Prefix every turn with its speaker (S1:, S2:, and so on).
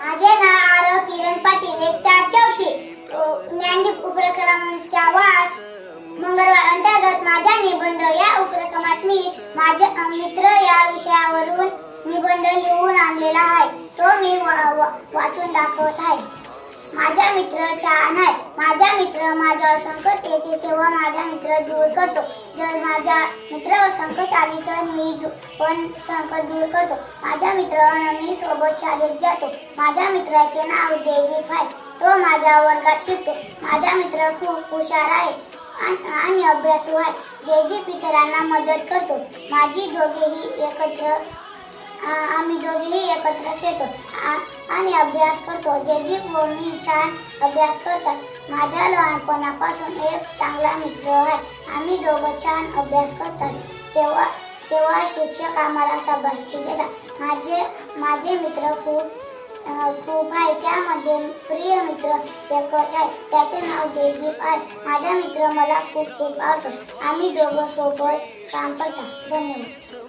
S1: माझे नाव आरव किरण पाटील एकता चौथी ज्ञानदीप उपक्रमांच्या वाढ मंगळवार अंतर्गत माझ्या निबंध या उपक्रमात मी माझे मित्र या विषयावरून निबंध लिहून आणलेला आहे. तो मी वा- वा- वाचून दाखवत आहे. माझ्या मित्र छान आहे. माझा मित्र माझ्यावर संकट येते तेव्हा माझा मित्र दूर करतो. जर माझ्या मित्रावर संकट आली तर मी पण संकट दूर करतो. माझ्या मित्र मी सोबत शाळेत जातो. माझ्या मित्राचे नाव जयदीप आहे. तो माझ्या वर्गात शिकतो. माझा मित्र खूप हुशार आहे आणि अभ्यासू आहे. जयदीप इतरांना मदत करतो. माझी दोघेही एकत्र आम्ही दोघेही एकत्र खेळतो. आ- आणि अभ्यास करतो. जयदीप व मी छान अभ्यास करतात. माझ्या लहानपणापासून एक चांगला मित्र आहे. आम्ही दोघं छान अभ्यास करतात. तेव्हा तेव्हा शिक्षक आम्हाला शाबासकी देतात. माझे माझे मित्र खूप खूप आहे त्यामध्ये प्रिय मित्र एकच आहे. त्याचे नाव जयदीप आहे. माझा मित्र मला खूप खूप आवडतो. आम्ही दोघं सोबत काम करतात. धन्यवाद.